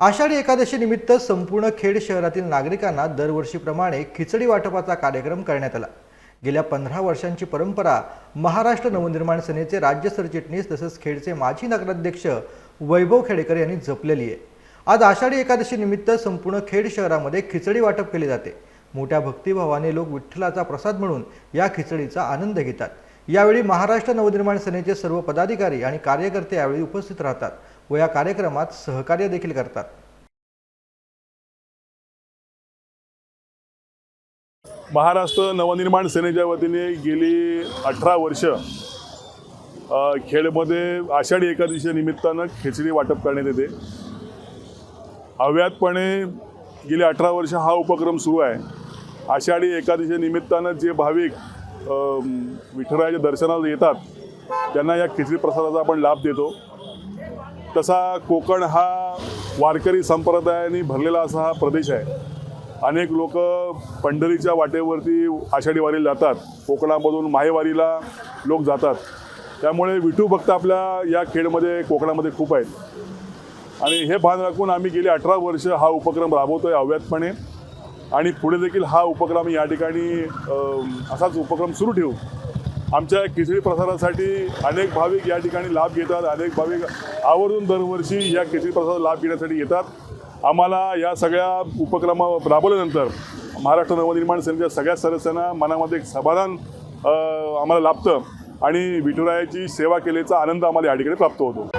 आषाढी एकादशीनिमित्त संपूर्ण खेड शहरातील नागरिकांना दरवर्षीप्रमाणे खिचडी वाटपाचा कार्यक्रम करण्यात आला. गेल्या पंधरा वर्षांची परंपरा महाराष्ट्र नवनिर्माण सेनेचे राज्य सरचिटणीस तसंच खेडचे माजी नगराध्यक्ष वैभव खेडेकर यांनी जपलेली आहे. आज आषाढी एकादशीनिमित्त संपूर्ण खेड शहरामध्ये खिचडी वाटप केले जाते. मोठ्या भक्तिभावाने लोक विठ्ठलाचा प्रसाद म्हणून या खिचडीचा आनंद घेतात. यावेळी महाराष्ट्र नवनिर्माण सेनेचे सर्व पदाधिकारी आणि कार्यकर्ते यावेळी उपस्थित राहतात. व या कार्यक्रमात सहकार्य देखील करतात. महाराष्ट्र नवनिर्माण सेनेच्या वतीने गेली अठरा वर्ष खेळमध्ये खेडमध्ये आषाढी एकादशी निमित्तानं खिचडी वाटप करण्यात येते. अव्यातपणे गेली अठरा वर्ष हा उपक्रम सुरू आहे. आषाढी एकादशी निमित्तानं जे भाविक विठ्ठलाच्या दर्शनाला येतात त्यांना या खिचडी प्रसादाचा आपण लाभ देतो. तसा कोकण हा वारकरी संप्रदायाने भरलेला असा हा प्रदेश आहे. अनेक लोक पंढरीच्या वाटेवरती आषाढी वारीला जातात. कोकणामधून माहेवारीला लोक जातात. त्यामुळे विठू भक्त आपल्या या खेळमध्ये कोकणामध्ये खूप आहेत. आणि हे भान राखून आम्ही गेली अठरा वर्ष हा उपक्रम राबवतो आहे अव्यातपणे. आणि पुढे देखील हा उपक्रम या ठिकाणी असाच उपक्रम सुरू ठेवू. आमच्या खिचडी प्रसारासाठी अनेक भाविक या ठिकाणी लाभ घेतात अनेक भाविक आवर्जून दरवर्षी या खिचडी प्रसाराचा लाभ घेण्यासाठी येतात आम्हाला या सगळ्या उपक्रमा राबवल्यानंतर महाराष्ट्र नवनिर्माण सेनेच्या सगळ्या सदस्यांना मनामध्ये एक समाधान आम्हाला लाभतं आणि विठुरायाची सेवा केल्याचा आनंद आम्हाला या ठिकाणी प्राप्त होतो